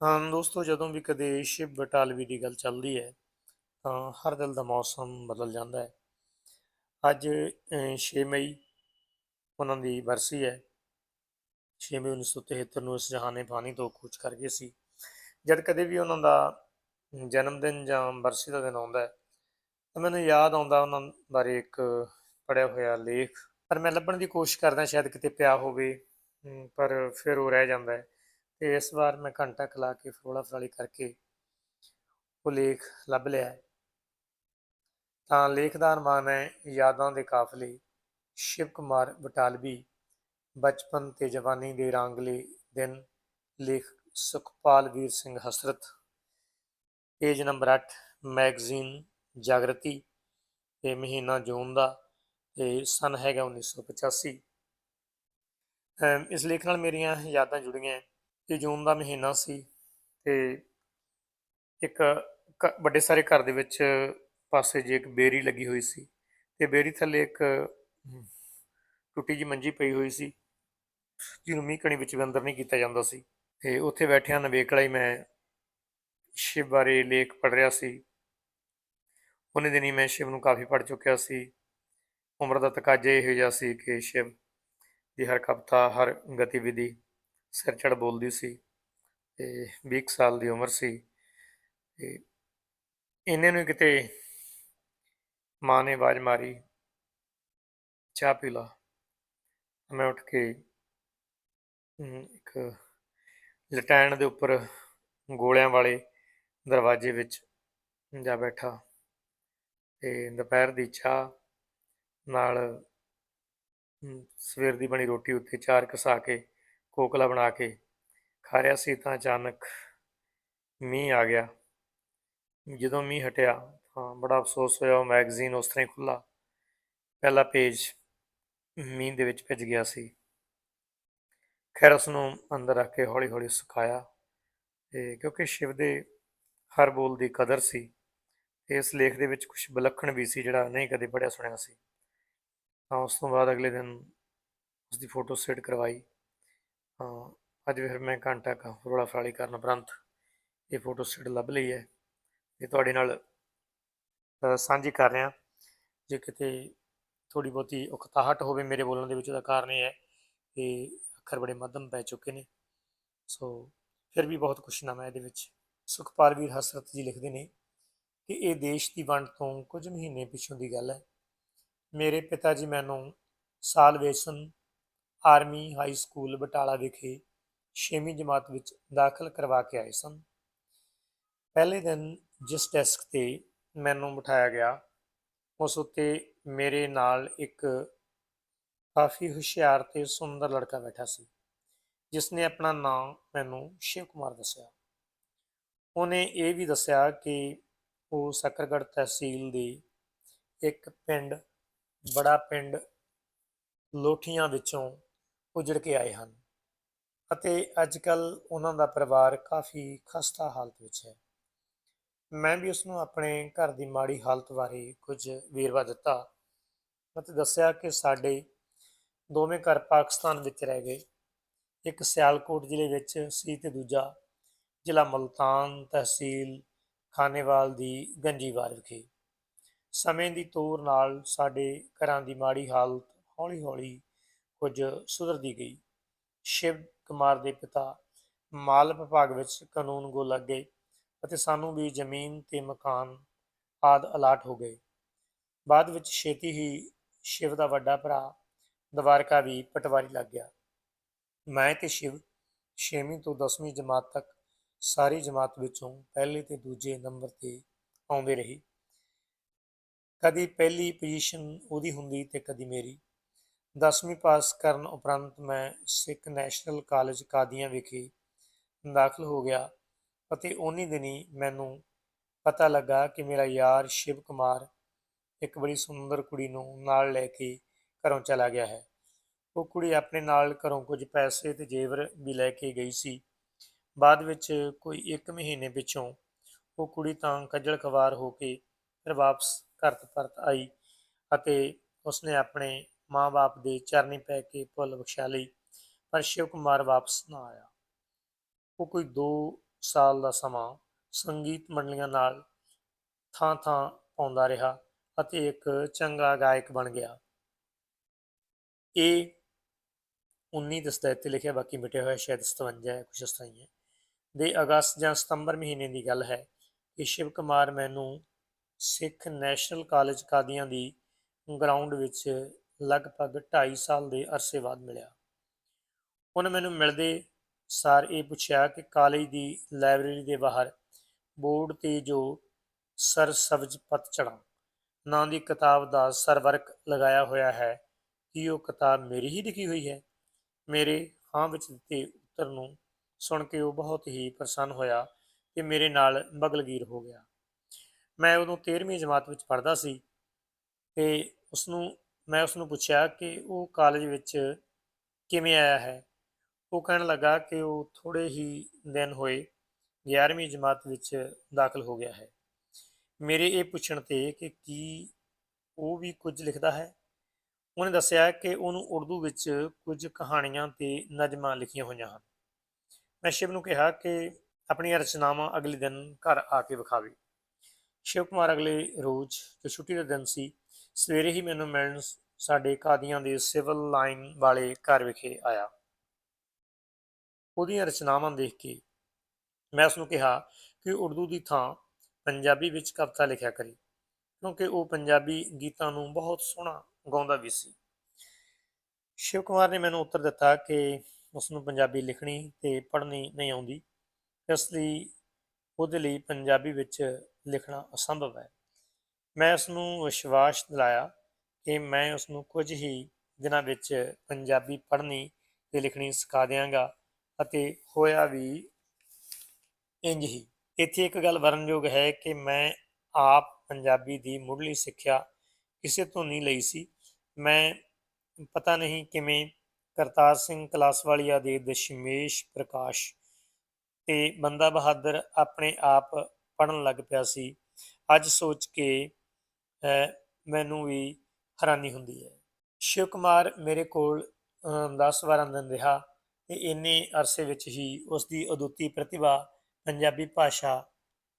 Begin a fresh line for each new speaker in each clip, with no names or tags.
ਹਾਂ ਦੋਸਤੋ ਜਦੋਂ ਵੀ ਕਦੇ ਸ਼ਿਵ ਬਟਾਲਵੀ ਦੀ ਗੱਲ ਚੱਲਦੀ ਹੈ ਤਾਂ ਹਰ ਦਿਲ ਦਾ ਮੌਸਮ ਬਦਲ ਜਾਂਦਾ ਹੈ। ਅੱਜ ਅਹ, 6 ਮਈ ਉਹਨਾਂ ਦੀ ਬਰਸੀ ਹੈ। 6 ਮਈ 1973 ਨੂੰ ਇਸ ਜਹਾਨੇ ਫਾਨੀ ਤੋਂ ਕੂਚ ਕਰ ਗਏ ਸੀ। ਜਦ ਕਦੇ ਵੀ ਉਹਨਾਂ ਦਾ ਜਨਮ ਦਿਨ ਜਾਂ ਬਰਸੀ ਦਾ ਦਿਨ ਆਉਂਦਾ ਤਾਂ ਮੈਨੂੰ ਯਾਦ ਆਉਂਦਾ ਉਹਨਾਂ ਬਾਰੇ ਇੱਕ ਪੜਿਆ ਹੋਇਆ ਲੇਖ। ਪਰ ਮੈਂ ਲੱਭਣ ਦੀ ਕੋਸ਼ਿਸ਼ ਕਰਦਾ ਸ਼ਾਇਦ ਕਿਤੇ ਪਿਆ ਹੋਵੇ ਪਰ ਫਿਰ ਉਹ ਰਹਿ ਜਾਂਦਾ ਹੈ। ਤੇ ਇਸ ਵਾਰ ਮੈਂ ਘੰਟਾ ਕੁ ਕੇ ਫਰੋਲਾ ਫਰਾਲੀ ਕਰਕੇ ਉਹ ਲੇਖ ਲੱਭ ਲਿਆ ਤਾਂ ਲੇਖ ਦਾ ਅਨੁਮਾਨ ਹੈ ਯਾਦਾਂ ਦੇ ਕਾਫਲੇ, ਸ਼ਿਵ ਕੁਮਾਰ ਬਟਾਲਵੀ, ਬਚਪਨ ਤੇ ਜਵਾਨੀ ਦੇ ਰਾਂਗਲੇ ਦਿਨ, ਲੇਖ Sukhpal Veer Singh Hasrat, page number 8 magazine Jagrati ਤੇ ਮਹੀਨਾ ਜੂਨ ਦਾ ਤੇ ਸਨ ਹੈਗਾ 1985 ਅਮ ਇਸ ਲੇਖ ਨਾਲ ਮੇਰੀਆਂ ਯਾਦਾਂ ਜੁੜੀਆਂ ਹੈ ਜੂਨ ਦਾ ਮਹੀਨਾ ਸੀ ਤੇ ਇੱਕ ਕ- ਵੱਡੇ ਸਾਰੇ ਘਰ ਦੇ ਵਿੱਚ ਪਾਸੇ ਜੇ ਇੱਕ ਬੇਰੀ ਲੱਗੀ ਹੋਈ ਸੀ ਤੇ ਬੇਰੀ ਥੱਲੇ ਇੱਕ ਟੁੱਟੀ ਜੀ ਮੰਜੀ ਪਈ ਹੋਈ ਸੀ, ਜਿਹਨੂੰ ਮੀਂਹ ਕਣੀ ਵਿੱਚ ਵੀ ਅੰਦਰ ਨਹੀਂ ਕੀਤਾ ਜਾਂਦਾ ਸੀ ਤੇ ਉੱਥੇ ਬੈਠਿਆਂ ਨਵੇਕਲਾ ਹੀ ਮੈਂ ਸ਼ਿਵ ਬਾਰੇ ਲੇਖ ਪੜ੍ਹ ਰਿਹਾ ਸੀ। ਉਹਨੇ ਦਿਨੀ ਮੈਂ ਸ਼ਿਵ ਨੂੰ ਕਾਫੀ ਪੜ੍ਹ ਚੁੱਕਿਆ ਸੀ। ਉਮਰ ਦਾ ਤਕਾਜ਼ਾ ਇਹੋ ਜਿਹਾ ਸੀ ਕਿ ਸ਼ਿਵ ਦੀ ਹਰ ਕਵਿਤਾ, ਹਰ ਗਤੀਵਿਧੀ ਸਿਰ ਚੜ ਬੋਲਦੀ ਸੀ ਤੇ 20 ਕੁ ਸਾਲ ਦੀ ਉਮਰ ਸੀ ਤੇ ਇਹਨੇ ਨੂੰ ਕਿਤੇ ਮਾਂ ਨੇ ਆਵਾਜ਼ ਮਾਰੀ, ਚਾਹ ਪੀ ਲਾ। ਮੈਂ ਉੱਠ ਕੇ ਇੱਕ ਲਟੈਣ ਦੇ ਉੱਪਰ ਗੋਲਿਆਂ ਵਾਲੇ ਦਰਵਾਜ਼ੇ ਵਿੱਚ ਜਾ ਬੈਠਾ ਤੇ ਦੁਪਹਿਰ ਦੀ ਚਾਹ ਨਾਲ ਸਵੇਰ ਦੀ ਬਣੀ ਰੋਟੀ ਉੱਤੇ ਚਾਰ ਘਸਾ ਕੇ ਕੋਕਲਾ ਬਣਾ ਕੇ ਖਾ ਰਿਹਾ ਸੀ ਤਾਂ ਅਚਾਨਕ ਮੀਂਹ ਆ ਗਿਆ। ਜਦੋਂ ਮੀਂਹ ਹਟਿਆ ਤਾਂ ਬੜਾ ਅਫਸੋਸ ਹੋਇਆ, ਉਹ ਮੈਗਜ਼ੀਨ ਉਸ ਤਰ੍ਹਾਂ ਹੀ ਖੁੱਲਾ ਪਹਿਲਾ ਪੇਜ ਮੀਂਹ ਦੇ ਵਿੱਚ ਭਿੱਜ ਗਿਆ ਸੀ। ਖੈਰ ਉਸ ਨੂੰ ਅੰਦਰ ਰੱਖ ਕੇ ਹੌਲੀ ਹੌਲੀ ਸੁਕਾਇਆ ਤੇ ਕਿਉਂਕਿ ਸ਼ਿਵ ਦੇ ਹਰ ਬੋਲ ਦੀ ਕਦਰ ਸੀ, ਤੇ ਇਸ ਲੇਖ ਦੇ ਵਿੱਚ ਕੁਝ ਵਿਲੱਖਣ ਵੀ ਸੀ ਜਿਹੜਾ ਨਹੀਂ ਕਦੇ ਪੜਿਆ ਸੁਣਿਆ ਸੀ। ਤਾਂ ਉਸ ਤੋਂ ਬਾਅਦ ਅਗਲੇ ਦਿਨ ਉਸ ਦੀ ਫੋਟੋ ਸੈਟ ਕਰਵਾਈ। ਤਾਂ ਅੱਜ ਫਿਰ ਮੈਂ ਘੰਟਾ ਕਾ ਰੋਲਾ ਫਰਾਲੀ ਕਰਨ ਉਪਰੰਤ ਇਹ ਫੋਟੋ ਸੈਟ ਲੱਭ ਲਈ ਹੈ ਇਹ ਤੁਹਾਡੇ ਨਾਲ ਸਾਂਝੀ ਕਰ ਰਿਹਾ। ਜੇ ਕਿਤੇ ਥੋੜੀ ਬਹੁਤੀ ਉਕਤਾਹਟ ਹੋਵੇ ਮੇਰੇ ਬੋਲਣ ਦੇ ਵਿੱਚ, ਉਹਦਾ ਕਾਰਨ ਇਹ ਹੈ ਕਿ ਅੱਖਰ ਬੜੇ ਮੱਧਮ ਪੈ ਚੁੱਕੇ ਨੇ। ਸੋ ਫਿਰ ਵੀ ਬਹੁਤ ਖੁਸ਼ਨਾਮਾ ਨਵਾਂ ਇਹਦੇ ਵਿੱਚ। ਸੁਖਪਾਲ ਵੀਰ ਹਸਰਤ ਜੀ ਲਿਖਦੇ ਨੇ ਕਿ ਇਹ ਦੇਸ਼ ਦੀ ਵੰਡ ਤੋਂ ਕੁਝ ਮਹੀਨੇ ਪਿੱਛੋਂ ਦੀ ਗੱਲ ਹੈ। ਮੇਰੇ ਪਿਤਾ ਜੀ ਮੈਨੂੰ ਸਾਲ Salvation Army High School Batala ਵਿਖੇ 6ਵੀਂ ਜਮਾਤ ਵਿੱਚ ਦਾਖਲ ਕਰਵਾ ਕੇ ਆਏ ਸਨ। ਪਹਿਲੇ ਦਿਨ ਜਿਸ ਡੈਸਕ ਤੇ ਮੈਨੂੰ ਬਿਠਾਇਆ ਗਿਆ, ਉਸ ਉੱਤੇ ਮੇਰੇ ਨਾਲ ਇੱਕ ਕਾਫੀ ਹੁਸ਼ਿਆਰ ਤੇ ਸੁੰਦਰ ਲੜਕਾ ਬੈਠਾ ਸੀ ਜਿਸ ਨੇ ਆਪਣਾ ਨਾਮ ਮੈਨੂੰ ਸ਼ਿਵ ਕੁਮਾਰ ਦੱਸਿਆ। ਉਹਨੇ ਇਹ ਵੀ ਦੱਸਿਆ ਕਿ ਉਹ ਸਕਰਗੜ੍ਹ ਤਹਿਸੀਲ ਦੇ ਇੱਕ ਪਿੰਡ, ਬੜਾ ਪਿੰਡ ਲੋਠੀਆਂ ਵਿੱਚੋਂ ਉਜੜ ਕੇ ਆਏ ਹਨ। ਅਤੇ ਅੱਜ ਕੱਲ ਉਹਨਾਂ ਦਾ ਪਰਿਵਾਰ ਕਾਫੀ ਖਸਤਾ ਹਾਲਤ ਵਿੱਚ ਹੈ। ਮੈਂ ਵੀ ਉਸਨੂੰ ਆਪਣੇ ਘਰ ਦੀ ਮਾੜੀ ਹਾਲਤ ਬਾਰੇ ਕੁਝ ਵੇਰਵਾ ਦਿੱਤਾ ਅਤੇ ਦੱਸਿਆ ਕਿ ਸਾਡੇ ਦੋਵੇਂ ਘਰ ਪਾਕਿਸਤਾਨ ਵਿੱਚ ਰਹਿ ਗਏ। ਇੱਕ ਸਿਆਲਕੋਟ ਜ਼ਿਲ੍ਹੇ ਵਿੱਚ ਸੀ ਤੇ ਦੂਜਾ ਜ਼ਿਲ੍ਹਾ ਮਲਤਾਨ ਤਹਿਸੀਲ ਖਾਨੇਵਾਲ ਦੀ ਗੰਜੀਵਾਰ ਵਿਖੇ। ਸਮੇਂ ਦੀ ਤੋਰ ਨਾਲ ਸਾਡੇ ਘਰਾਂ ਦੀ ਮਾੜੀ ਹਾਲਤ ਹੌਲੀ-ਹੌਲੀ ਕੁਝ ਸੁਧਰਦੀ ਗਈ। ਸ਼ਿਵ ਕੁਮਾਰ ਦੇ ਪਿਤਾ ਮਾਲ ਵਿਭਾਗ ਵਿੱਚ ਕਾਨੂੰਨ ਗੋ ਲੱਗ ਗਏ ਅਤੇ ਸਾਨੂੰ ਵੀ ਜ਼ਮੀਨ ਤੇ ਮਕਾਨ ਆਦ ਅਲਾਟ ਹੋ ਗਏ। ਬਾਅਦ ਵਿੱਚ ਛੇਤੀ ਹੀ ਸ਼ਿਵ ਦਾ ਵੱਡਾ ਭਰਾ ਦਵਾਰਕਾ ਵੀ ਪਟਵਾਰੀ ਲੱਗ ਗਿਆ। ਮੈਂ ਤੇ ਸ਼ਿਵ 6ਵੀਂ ਤੋਂ 10ਵੀਂ ਜਮਾਤ ਤੱਕ ਸਾਰੀ ਜਮਾਤ ਵਿੱਚੋਂ ਪਹਿਲੇ ਤੇ ਦੂਜੇ ਨੰਬਰ ਤੇ ਆਉਂਦੇ ਰਹੇ। ਕਦੀ ਪਹਿਲੀ ਪੋਜੀਸ਼ਨ ਉਹਦੀ ਹੁੰਦੀ ਤੇ ਕਦੀ ਮੇਰੀ। 10ਵੀਂ ਪਾਸ ਕਰਨ ਉਪਰੰਤ ਮੈਂ ਸਿੱਖ ਨੈਸ਼ਨਲ ਕਾਲਜ ਕਾਦੀਆਂ ਵਿਖੇ ਦਾਖਲ ਹੋ ਗਿਆ ਅਤੇ ਉਨੀ ਦਿਨੀ ਮੈਨੂੰ ਪਤਾ ਲੱਗਾ ਕਿ ਮੇਰਾ ਯਾਰ ਸ਼ਿਵ ਕੁਮਾਰ ਇੱਕ ਬੜੀ ਸੁੰਦਰ ਕੁੜੀ ਨੂੰ ਨਾਲ ਲੈ ਕੇ ਘਰੋਂ ਚਲਾ ਗਿਆ ਹੈ। ਉਹ ਕੁੜੀ ਆਪਣੇ ਨਾਲ ਘਰੋਂ ਕੁਝ ਪੈਸੇ ਤੇ ਜੇਵਰ ਵੀ ਲੈ ਕੇ ਗਈ ਸੀ। ਬਾਅਦ ਵਿੱਚ ਕੋਈ 1 ਮਹੀਨੇ ਪਿੱਛੋਂ ਉਹ ਕੁੜੀ ਤਾਂ ਖੱਜਲ ਖਵਾਰ ਹੋ ਕੇ ਫਿਰ ਵਾਪਸ ਘਰ ਪਰਤ ਆਈ ਅਤੇ ਉਸਨੇ ਆਪਣੇ ਮਾਂ-ਬਾਪ ਦੇ ਚਰਨੀ ਪੈ ਕੇ ਭੁੱਲ ਬਖਸ਼ਾ ਲਈ, ਪਰ ਸ਼ਿਵ ਕੁਮਾਰ ਵਾਪਸ ਨਾ ਆਇਆ। ਉਹ ਕੋਈ 2 ਸਾਲ ਦਾ ਸਮਾਂ ਸੰਗੀਤ ਮੰਡਲੀਆਂ ਨਾਲ ਥਾਂ ਥਾਂ ਪਾਉਂਦਾ ਰਿਹਾ ਅਤੇ ਇੱਕ ਚੰਗਾ ਗਾਇਕ ਬਣ ਗਿਆ। ਇਹ 19 ਦੱਸਦਾ ਇੱਥੇ ਲਿਖਿਆ, ਬਾਕੀ ਮਿਟਿਆ ਹੋਇਆ ਸ਼ਾਇਦ 57 ਹੈ, ਕੁਛ ਇਸ ਤਰ੍ਹਾਂ ਹੀ ਹੈ। ਦੇ ਅਗਸਤ ਜਾਂ ਸਤੰਬਰ ਮਹੀਨੇ ਦੀ ਗੱਲ ਹੈ ਕਿ ਸ਼ਿਵ ਕੁਮਾਰ ਮੈਨੂੰ ਸਿੱਖ ਨੈਸ਼ਨਲ ਕਾਲਜ ਕਾਦੀਆਂ ਦੀ ਗਰਾਊਂਡ ਵਿੱਚ ਲਗਭਗ 2.5 ਸਾਲ ਦੇ ਅਰਸੇ ਬਾਅਦ ਮਿਲਿਆ। ਉਹਨੇ ਮੈਨੂੰ ਮਿਲਦੇ ਸਾਰ ਇਹ ਪੁੱਛਿਆ ਕਿ ਕਾਲਜ ਦੀ ਲਾਇਬ੍ਰੇਰੀ ਦੇ ਬਾਹਰ ਬੋਰਡ ਤੇ ਜੋ ਸਰ ਸਬਜ ਪਤਝੜਾਂ ਨਾਂ ਦੀ ਕਿਤਾਬ ਦਾ ਸਰਵਰਕ ਲਗਾਇਆ ਹੋਇਆ ਹੈ, ਕੀ ਉਹ ਕਿਤਾਬ ਮੇਰੀ ਹੀ ਲਿਖੀ ਹੋਈ ਹੈ? ਮੇਰੇ ਹਾਂ ਵਿੱਚ ਦਿੱਤੇ ਉੱਤਰ ਨੂੰ ਸੁਣ ਕੇ ਉਹ ਬਹੁਤ ਹੀ ਪ੍ਰਸੰਨ ਹੋਇਆ ਤੇ ਮੇਰੇ ਨਾਲ ਬਗਲਗੀਰ ਹੋ ਗਿਆ। ਮੈਂ ਉਦੋਂ 13ਵੀਂ ਜਮਾਤ ਵਿੱਚ ਪੜ੍ਹਦਾ ਸੀ ਤੇ ਉਸ ਨੂੰ ਮੈਂ ਉਸ ਨੂੰ ਪੁੱਛਿਆ ਕਿ ਉਹ ਕਾਲਜ ਵਿੱਚ ਕਿਵੇਂ ਆਇਆ ਹੈ? ਉਹ ਕਹਿਣ ਲੱਗਾ ਕਿ ਉਹ ਥੋੜੇ ਹੀ ਦਿਨ ਹੋਏ 11ਵੀਂ ਜਮਾਤ ਵਿੱਚ ਦਾਖਲ ਹੋ ਗਿਆ ਹੈ। ਮੇਰੇ ਇਹ ਪੁੱਛਣ ਤੇ ਕਿ ਕੀ ਉਹ ਵੀ ਕੁਝ ਲਿਖਦਾ ਹੈ? ਉਹਨੇ ਦੱਸਿਆ ਕਿ ਉਹਨੂੰ ਉਰਦੂ ਵਿੱਚ ਕੁਝ ਕਹਾਣੀਆਂ ਤੇ ਨਜ਼ਮਾਂ ਲਿਖੀਆਂ ਹੋਈਆਂ ਹਨ। ਮੈਂ ਸ਼ਿਵ ਨੂੰ ਕਿਹਾ ਕਿ ਆਪਣੀਆਂ ਰਚਨਾਵਾਂ ਅਗਲੇ ਦਿਨ ਘਰ ਆ ਕੇ ਵਿਖਾਵੇ। ਸ਼ਿਵ ਕੁਮਾਰ ਅਗਲੇ ਰੋਜ਼ ਜੋ ਛੁੱਟੀ ਦਾ ਦਿਨ ਸੀ ਸਵੇਰੇ ਹੀ ਮੈਨੂੰ ਮਿਲਣ ਸਾਡੇ ਕਾਦੀਆਂ ਦੇ ਸਿਵਲ ਲਾਈਨ ਵਾਲੇ ਘਰ ਵਿਖੇ ਆਇਆ। ਉਹਦੀਆਂ ਰਚਨਾਵਾਂ ਦੇਖ ਕੇ ਮੈਂ ਉਸ ਨੂੰ ਕਿਹਾ ਕਿ ਉਰਦੂ ਦੀ ਥਾਂ ਪੰਜਾਬੀ ਵਿੱਚ ਕਵਿਤਾ ਲਿਖਿਆ ਕਰੇ, ਕਿਉਂਕਿ ਉਹ ਪੰਜਾਬੀ ਗੀਤਾਂ ਨੂੰ ਬਹੁਤ ਸੋਹਣਾ ਗਾਉਂਦਾ ਵੀ ਸੀ। ਸ਼ਿਵ ਕੁਮਾਰ ਨੇ ਮੈਨੂੰ ਉੱਤਰ ਦਿੱਤਾ ਕਿ ਉਸ ਨੂੰ ਪੰਜਾਬੀ ਲਿਖਣੀ ਤੇ ਪੜ੍ਹਨੀ ਨਹੀਂ ਆਉਂਦੀ, ਇਸ ਲਈ ਉਹਦੇ ਲਈ ਪੰਜਾਬੀ ਵਿੱਚ ਲਿਖਣਾ ਅਸੰਭਵ ਹੈ। ਮੈਂ ਉਸ ਨੂੰ ਵਿਸ਼ਵਾਸ ਦਿਲਾਇਆ ਕਿ ਮੈਂ ਉਸ ਨੂੰ ਕੁਝ ਹੀ ਦਿਨਾਂ ਵਿੱਚ ਪੰਜਾਬੀ ਪੜ੍ਹਨੀ ਤੇ ਲਿਖਣੀ ਸਿਖਾ ਦਿਆਂਗਾ ਅਤੇ ਹੋਇਆ ਵੀ ਇੰਜ ਹੀ। ਇੱਥੇ ਇੱਕ ਗੱਲ ਵਰਣਯੋਗ ਹੈ ਕਿ ਮੈਂ ਆਪ ਪੰਜਾਬੀ ਦੀ ਮੁੱਢਲੀ ਸਿੱਖਿਆ ਕਿਸੇ ਤੋਂ ਨਹੀਂ ਲਈ ਸੀ। ਮੈਂ ਪਤਾ ਨਹੀਂ ਕਿਵੇਂ ਕਰਤਾਰ ਸਿੰਘ ਕਲਾਸਵਾਲੀਆ ਦੇ ਦਸ਼ਮੇਸ਼ ਪ੍ਰਕਾਸ਼ ਤੇ ਬੰਦਾ ਬਹਾਦਰ ਆਪਣੇ ਆਪ ਪੜਨ ਲੱਗ ਪਿਆ ਸੀ। ਅੱਜ ਸੋਚ ਕੇ ਮੈਨੂੰ ਵੀ ਹੈਰਾਨੀ ਹੁੰਦੀ ਹੈ। ਸ਼ਿਵ ਕੁਮਾਰ ਮੇਰੇ ਕੋਲ 10-12 ਦਿਨ ਰਿਹਾ ਤੇ ਇੰਨੇ ਅਰਸੇ ਵਿੱਚ ਹੀ ਉਸ ਦੀ ਅਦੁੱਤੀ ਪ੍ਰਤਿਭਾ ਪੰਜਾਬੀ ਭਾਸ਼ਾ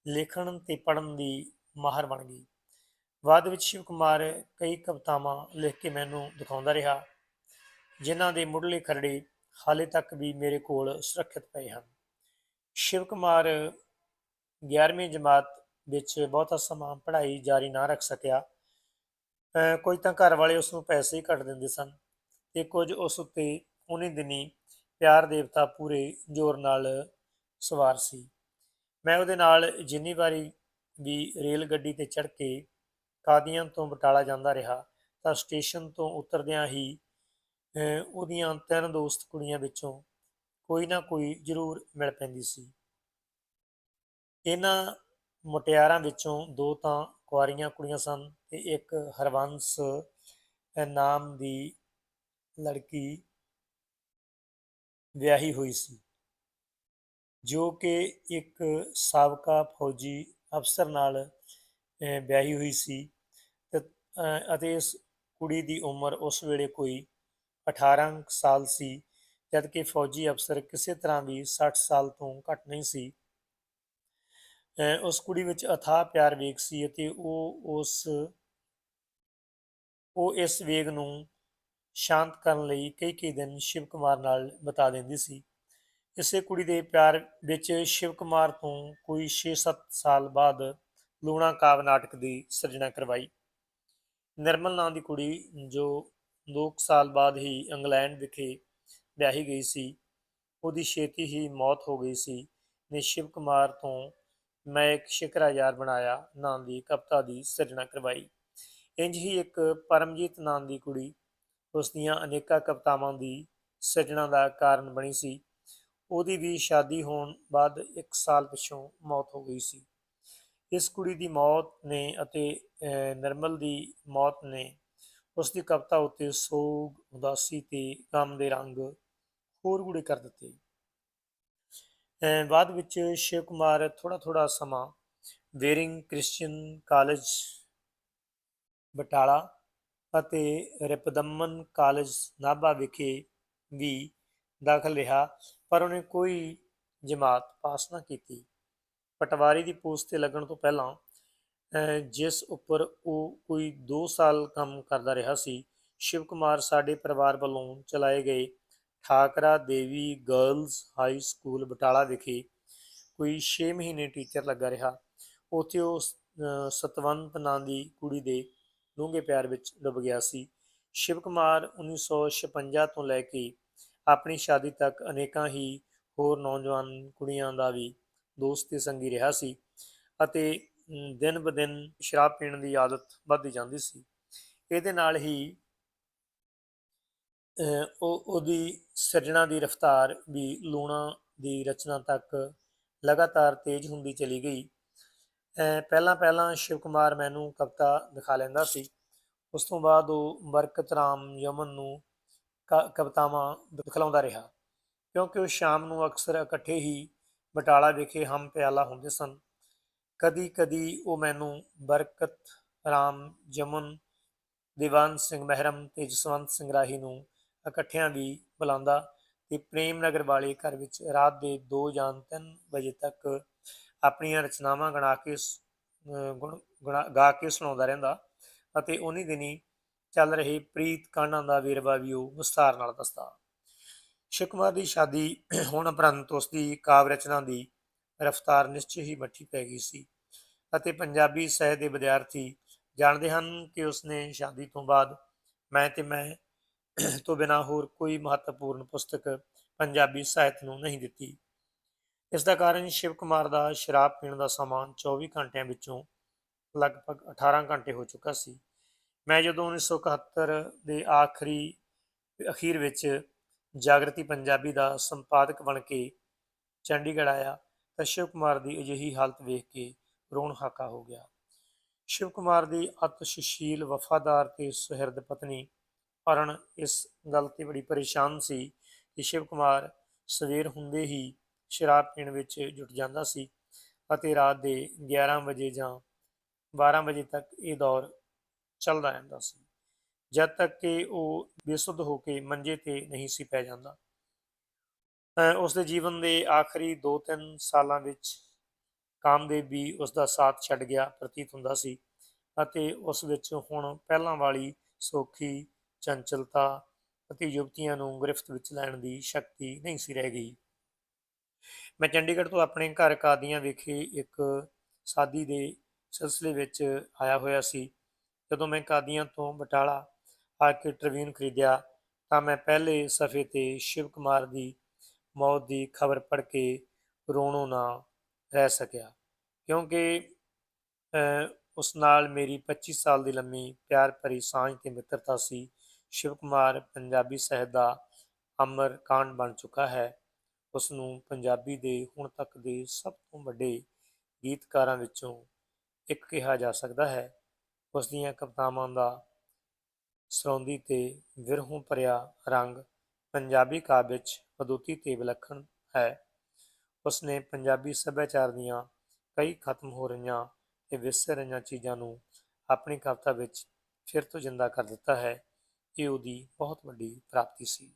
ਲਿਖਣ ਤੇ ਪੜਨ ਦੀ ਮਾਹਰ ਬਣ ਗਈ। ਬਾਅਦ ਵਿੱਚ ਸ਼ਿਵ ਕੁਮਾਰ ਕਈ ਕਵਿਤਾਵਾਂ ਲਿਖ ਕੇ ਮੈਨੂੰ ਦਿਖਾਉਂਦਾ ਰਿਹਾ, ਜਿਨ੍ਹਾਂ ਦੇ ਮੁੱਢਲੇ ਖਰੜੇ ਹਾਲੇ ਤੱਕ ਵੀ ਮੇਰੇ ਕੋਲ ਸੁਰੱਖਿਅਤ ਪਏ ਹਨ। ਸ਼ਿਵ ਕੁਮਾਰ 11ਵੀਂ ਜਮਾਤ ਵਿੱਚ ਬਹੁਤਾ ਸਮਾਂ ਪੜ੍ਹਾਈ ਜਾਰੀ ਨਾ ਰੱਖ ਸਕਿਆ, ਅਹ ਕੋਈ ਤਾਂ ਘਰ ਵਾਲੇ ਉਸ ਨੂੰ ਪੈਸੇ ਹੀ ਘੱਟ ਦਿੰਦੇ ਸਨ ਤੇ ਕੁਝ ਉਸ ਉੱਤੇ ਉਹਨੇ ਦਿਨੀ ਪਿਆਰ ਦੇਵਤਾ ਪੂਰੇ ਜ਼ੋਰ ਨਾਲ ਸਵਾਰ ਸੀ। ਮੈਂ ਉਹਦੇ ਨਾਲ ਜਿੰਨੀ ਵਾਰੀ ਵੀ ਰੇਲ ਗੱਡੀ ਤੇ ਚੜ੍ਹ ਕੇ ਕਾਦੀਆਂ ਤੋਂ ਬਟਾਲਾ ਜਾਂਦਾ ਰਿਹਾ, ਤਾਂ ਸਟੇਸ਼ਨ ਤੋਂ ਉਤਰਦਿਆਂ ਹੀ ਉਹਦੀਆਂ ਤਿੰਨ ਦੋਸਤ ਕੁੜੀਆਂ ਵਿੱਚੋਂ ਕੋਈ ਨਾ ਕੋਈ ਜ਼ਰੂਰ ਮਿਲ ਪੈਂਦੀ ਸੀ। ਇਹਨਾਂ ਮੁਟਿਆਰਾਂ ਵਿੱਚੋਂ ਦੋ ਤਾਂ ਕੁਆਰੀਆਂ ਕੁੜੀਆਂ ਸਨ ਤੇ ਇੱਕ ਹਰਵੰਸ ਨਾਮ ਦੀ ਲੜਕੀ ਵਿਆਹੀ ਹੋਈ ਸੀ, ਜੋ ਕਿ ਇੱਕ ਸਾਬਕਾ ਫੌਜੀ ਅਫਸਰ ਨਾਲ ਵਿਆਹੀ ਹੋਈ ਸੀ ਅਤੇ ਇਸ ਕੁੜੀ ਦੀ ਉਮਰ ਉਸ ਵੇਲੇ ਕੋਈ 18 ਸਾਲ ਸੀ, ਜਦਕਿ ਫੌਜੀ ਅਫਸਰ ਕਿਸੇ ਤਰ੍ਹਾਂ ਵੀ 60 ਸਾਲ ਤੋਂ ਘੱਟ ਨਹੀਂ ਸੀ। ਉਸ ਕੁੜੀ ਵਿੱਚ ਅਥਾਹ ਪਿਆਰ ਵੇਗ ਸੀ ਅਤੇ ਉਹ ਉਸ, ਉਹ ਇਸ ਵੇਗ ਨੂੰ ਸ਼ਾਂਤ ਕਰਨ ਲਈ ਕਈ ਕਈ ਦਿਨ ਸ਼ਿਵ ਕੁਮਾਰ ਨਾਲ ਬਿਤਾ ਦਿੰਦੀ ਸੀ। ਇਸੇ ਕੁੜੀ ਦੇ ਪਿਆਰ ਵਿੱਚ ਸ਼ਿਵ ਕੁਮਾਰ ਤੋਂ ਕੋਈ 6-7 ਸਾਲ ਬਾਅਦ ਲੂਣਾ ਕਾਵ ਨਾਟਕ ਦੀ ਸਿਰਜਣਾ ਕਰਵਾਈ। ਨਿਰਮਲ ਨਾਂ ਦੀ ਕੁੜੀ ਜੋ 2 ਸਾਲ ਬਾਅਦ ਹੀ ਇੰਗਲੈਂਡ ਵਿਖੇ ਵਿਆਹੀ ਗਈ ਸੀ, ਉਹਦੀ ਛੇਤੀ ਹੀ ਮੌਤ ਹੋ ਗਈ ਸੀ। ਨੇ ਸ਼ਿਵ ਕੁਮਾਰ ਤੋਂ ਮੈਂ ਇੱਕ ਸ਼ਿਕਰਾ ਯਾਰ ਬਣਾਇਆ ਨਾਂ ਦੀ ਕਵਿਤਾ ਦੀ ਸਿਰਜਣਾ ਕਰਵਾਈ। ਇੰਜ ਹੀ ਇੱਕ ਪਰਮਜੀਤ ਨਾਂ ਦੀ ਕੁੜੀ ਉਸ ਦੀਆਂ ਅਨੇਕਾਂ ਕਵਿਤਾਵਾਂ ਦੀ ਸਿਰਜਣਾ ਦਾ ਕਾਰਨ ਬਣੀ ਸੀ। ਉਹਦੀ ਵੀ ਸ਼ਾਦੀ ਹੋਣ ਬਾਅਦ ਇੱਕ ਸਾਲ ਪਿਛੋਂ ਮੌਤ ਹੋ ਗਈ ਸੀ। ਇਸ ਕੁੜੀ ਦੀ ਮੌਤ ਨੇ ਅਤੇ ਅਹ, ਨਿਰਮਲ ਦੀ ਮੌਤ ਨੇ ਉਸ ਦੀ ਕਵਿਤਾ ਉੱਤੇ ਸੋਗ ਉਦਾਸੀ ਤੇ ਗਮ ਦੇ ਰੰਗ ਹੋਰ ਗੂੜੇ ਕਰ ਦਿੱਤੇ। ਬਾਅਦ ਵਿੱਚ ਸ਼ਿਵ ਕੁਮਾਰ ਥੋੜਾ ਥੋੜਾ ਸਮਾਂ ਵੇਰਿੰਗ ਕ੍ਰਿਸਚੀਅਨ ਕਾਲਜ ਬਟਾਲਾ ਅਤੇ ਰਿਪਦਮਨ ਕਾਲਜ ਨਾਭਾ ਵਿਖੇ ਵੀ ਦਾਖਲ ਰਿਹਾ, ਪਰ ਉਹਨੇ ਕੋਈ ਜਮਾਤ ਪਾਸ ਨਾ ਕੀਤੀ। ਪਟਵਾਰੀ ਦੀ ਪੋਸਟ ਤੇ ਲੱਗਣ ਤੋਂ ਪਹਿਲਾਂ ਜਿਸ ਉੱਪਰ ਉਹ ਕੋਈ 2 ਸਾਲ ਕੰਮ ਕਰਦਾ ਰਿਹਾ ਸੀ, ਸ਼ਿਵ ਕੁਮਾਰ ਸਾਡੇ ਪਰਿਵਾਰ ਵੱਲੋਂ ਚਲਾਏ ਗਏ Thakra Devi Girls High School Batala ਵਿਖੇ ਕੋਈ 6 ਮਹੀਨੇ ਟੀਚਰ ਲੱਗਾ ਰਿਹਾ। ਉੱਥੇ ਉਹ ਸਤਵੰਤ ਨਾਂ ਦੀ ਕੁੜੀ ਦੇ ਡੂੰਘੇ ਪਿਆਰ ਵਿੱਚ ਡੁੱਬ ਗਿਆ ਸੀ। ਸ਼ਿਵ ਕੁਮਾਰ 1956 ਤੋਂ ਲੈ ਕੇ ਆਪਣੀ ਸ਼ਾਦੀ ਤੱਕ ਅਨੇਕਾਂ ਹੀ ਹੋਰ ਨੌਜਵਾਨ ਕੁੜੀਆਂ ਦਾ ਵੀ ਦੋਸਤ ਤੇ ਸੰਗੀ ਰਿਹਾ ਸੀ ਅਤੇ ਦਿਨ ਬ ਦਿਨ ਸ਼ਰਾਬ ਪੀਣ ਦੀ ਆਦਤ ਵੱਧਦੀ ਜਾਂਦੀ ਸੀ। ਇਹਦੇ ਨਾਲ ਹੀ ਉਹ, ਉਹਦੀ ਸਿਰਜਣਾ ਦੀ ਰਫ਼ਤਾਰ ਵੀ ਲੂਣਾ ਦੀ ਰਚਨਾ ਤੱਕ ਲਗਾਤਾਰ ਤੇਜ਼ ਹੁੰਦੀ ਚਲੀ ਗਈ। ਪਹਿਲਾਂ ਪਹਿਲਾਂ ਸ਼ਿਵ ਕੁਮਾਰ ਮੈਨੂੰ ਕਵਿਤਾ ਦਿਖਾ ਲੈਂਦਾ ਸੀ। ਉਸ ਤੋਂ ਬਾਅਦ ਉਹ ਬਰਕਤ ਰਾਮ ਯਮਨ ਨੂੰ ਕ- ਕਵਿਤਾਵਾਂ ਦਿਖਲਾਉਂਦਾ ਰਿਹਾ। ਕਿਉਂਕਿ ਉਹ ਸ਼ਾਮ ਨੂੰ ਅਕਸਰ ਇਕੱਠੇ ਹੀ ਬਟਾਲਾ ਵਿਖੇ ਹਮ ਪਿਆਲਾ ਹੁੰਦੇ ਸਨ। ਕਦੀ ਕਦੀ ਉਹ ਮੈਨੂੰ ਬਰਕਤ ਰਾਮ ਜਮਨ ਦੀਵਾਨ ਸਿੰਘ ਮਹਿਰਮ ਤੇ ਜਸਵੰਤ ਸਿੰਘ ਰਾਹੀ ਨੂੰ ਇਕੱਠਿਆਂ ਵੀ ਬੁਲਾਉਂਦਾ ਤੇ ਪ੍ਰੇਮ ਨਗਰ ਵਾਲੇ ਘਰ ਵਿੱਚ ਰਾਤ ਦੇ 2 ਜਾਂ 3 ਵਜੇ ਤੱਕ ਆਪਣੀਆਂ ਰਚਨਾਵਾਂ ਗਣਾ ਕੇ ਗੁਣ, ਗੁਣਾ- ਗਾ ਕੇ ਸੁਣਾਉਂਦਾ ਰਹਿੰਦਾ ਅਤੇ ਉਨੀ ਦਿਨੀ ਚੱਲ ਰਹੇ ਪ੍ਰੀਤ ਕਾਂਡਾਂ ਦਾ ਵੇਰਵਾ ਵੀ ਉਹ ਵਿਸਥਾਰ ਨਾਲ ਦੱਸਦਾ। ਸ਼ਿਵ ਦੀ ਸ਼ਾਦੀ ਹੋਣ ਉਪਰੰਤ ਉਸ ਦੀ ਕਾਵਿ ਰਚਨਾ ਦੀ ਰਫ਼ਤਾਰ ਨਿਸ਼ਚੈ ਹੀ ਮੱਠੀ ਪੈ ਗਈ ਸੀ ਅਤੇ ਪੰਜਾਬੀ ਸਾਹਿਤ ਦੇ ਵਿਦਿਆਰਥੀ ਜਾਣਦੇ ਹਨ ਕਿ ਉਸਨੇ ਸ਼ਾਦੀ ਤੋਂ ਬਾਅਦ ਮੈਂ ਤੇ ਮੈਂ ਤੋਂ ਬਿਨਾਂ ਹੋਰ ਕੋਈ ਮਹੱਤਵਪੂਰਨ ਪੁਸਤਕ ਪੰਜਾਬੀ ਸਾਹਿਤ ਨੂੰ ਨਹੀਂ ਦਿੱਤੀ। ਇਸ ਦਾ ਕਾਰਨ ਸ਼ਿਵ ਕੁਮਾਰ ਦਾ ਸ਼ਰਾਬ ਪੀਣ ਦਾ ਸਮਾਂ 24 ਘੰਟਿਆਂ ਵਿੱਚੋਂ ਲਗਭਗ 18 ਘੰਟੇ ਹੋ ਚੁੱਕਾ ਸੀ। ਮੈਂ ਜਦੋਂ 1971 ਦੇ ਆਖਰੀ ਅਖੀਰ ਵਿੱਚ ਜਾਗਰਤੀ ਪੰਜਾਬੀ ਦਾ ਸੰਪਾਦਕ ਬਣ ਕੇ ਚੰਡੀਗੜ੍ਹ ਆਇਆ, ਤਾਂ ਸ਼ਿਵ ਕੁਮਾਰ ਦੀ ਅਜਿਹੀ ਹਾਲਤ ਵੇਖ ਕੇ ਰੋਣ ਹਾਕਾ ਹੋ ਗਿਆ। ਸ਼ਿਵ ਕੁਮਾਰ ਦੀ ਅਤਿਸ਼ੀਲ ਵਫਾਦਾਰ ਤੇ ਸੁਹਿਰਦ ਪਤਨੀ ਅਰਨ ਇਸ ਗੱਲ ਤੇ ਬੜੀ ਪਰੇਸ਼ਾਨ ਸੀ ਕਿ ਸ਼ਿਵ ਕੁਮਾਰ ਸਵੇਰ ਹੁੰਦੇ ਹੀ ਸ਼ਰਾਬ ਪੀਣ ਵਿੱਚ ਜੁਟ ਜਾਂਦਾ ਸੀ ਅਤੇ ਰਾਤ ਦੇ 11 ਵਜੇ ਜਾਂ 12 ਵਜੇ ਤੱਕ ਇਹ ਦੌਰ ਚੱਲਦਾ ਰਹਿੰਦਾ ਸੀ। ਜਦ ਤੱਕ ਕਿ ਉਹ ਬੇਸੁੱਧ ਹੋ ਕੇ ਮੰਜੇ ਤੇ ਨਹੀਂ ਸੀ ਪੈ ਜਾਂਦਾ। ਅਹ ਉਸ ਦੇ ਜੀਵਨ ਦੇ ਆਖਰੀ 2-3 ਸਾਲਾਂ ਵਿੱਚ ਕਾਮਦੇਵ ਵੀ ਉਸ ਦਾ ਸਾਥ ਛੱਡ ਗਿਆ, ਪ੍ਰਤੀਤ ਹੁੰਦਾ ਸੀ ਅਤੇ ਉਸ ਵਿੱਚ ਹੁਣ ਪਹਿਲਾਂ ਵਾਲੀ ਸੌਖੀ ਚੰਚਲਤਾ ਅਤੇ ਯੁਵਤੀਆਂ ਨੂੰ ਗ੍ਰਿਫਤ ਵਿੱਚ ਲੈਣ ਦੀ ਸ਼ਕਤੀ ਨਹੀਂ ਸੀ ਰਹਿ ਗਈ। ਮੈਂ ਚੰਡੀਗੜ੍ਹ ਤੋਂ ਆਪਣੇ ਘਰ ਕਾਦੀਆਂ ਵਿਖੇ ਇੱਕ ਸਾਦੀ ਦੇ ਸਿਲਸਿਲੇ ਵਿੱਚ ਆਇਆ ਹੋਇਆ ਸੀ। ਜਦੋਂ ਮੈਂ ਕਾਦੀਆਂ ਤੋਂ ਬਟਾਲਾ ਆ ਕੇ ਟ੍ਰਿਬਿਊਨ ਖਰੀਦਿਆ ਤਾਂ ਮੈਂ ਪਹਿਲੇ ਸਫ਼ੇ ਤੇ ਸ਼ਿਵ ਕੁਮਾਰ ਦੀ ਮੌਤ ਦੀ ਖਬਰ ਪੜ੍ਹ ਕੇ ਰੋਣੋਂ ਨਾ ਰਹਿ ਸਕਿਆ, ਕਿਉਂਕਿ ਉਸ ਨਾਲ ਮੇਰੀ 25 ਸਾਲ ਦੀ ਲੰਮੀ ਪਿਆਰ ਭਰੀ ਸਾਂਝ ਤੇ ਮਿੱਤਰਤਾ ਸੀ। ਸ਼ਿਵ ਕੁਮਾਰ ਪੰਜਾਬੀ ਸਾਹਿਤ ਦਾ ਅਮਰ ਕਾਂਡ ਬਣ ਚੁੱਕਾ ਹੈ। ਉਸ ਨੂੰ ਪੰਜਾਬੀ ਦੇ ਹੁਣ ਤੱਕ ਦੇ ਸਭ ਤੋਂ ਵੱਡੇ ਗੀਤਕਾਰਾਂ ਵਿੱਚੋਂ ਇੱਕ ਕਿਹਾ ਜਾ ਸਕਦਾ ਹੈ। ਉਸ ਦੀਆਂ ਕਵਿਤਾਵਾਂ ਦਾ ਸਰੌਂਦੀ ਤੇ ਵਿਰਹੋਂ ਭਰਿਆ ਰੰਗ ਪੰਜਾਬੀ ਕਾਵਿ ਵਿੱਚ ਅਦੁੱਤੀ ਤੇ ਵਿਲੱਖਣ ਹੈ। ਉਸਨੇ ਪੰਜਾਬੀ ਸੱਭਿਆਚਾਰ ਦੀਆਂ ਕਈ ਖਤਮ ਹੋ ਰਹੀਆਂ ਤੇ ਵਿਸਰ ਰਹੀਆਂ ਚੀਜ਼ਾਂ ਨੂੰ ਆਪਣੀ ਕਵਿਤਾ ਵਿੱਚ ਫਿਰ ਤੋਂ ਜ਼ਿੰਦਾ ਕਰ ਦਿੱਤਾ ਹੈ। ਇਹ ਉਹਦੀ ਬਹੁਤ ਵੱਡੀ ਪ੍ਰਾਪਤੀ ਸੀ।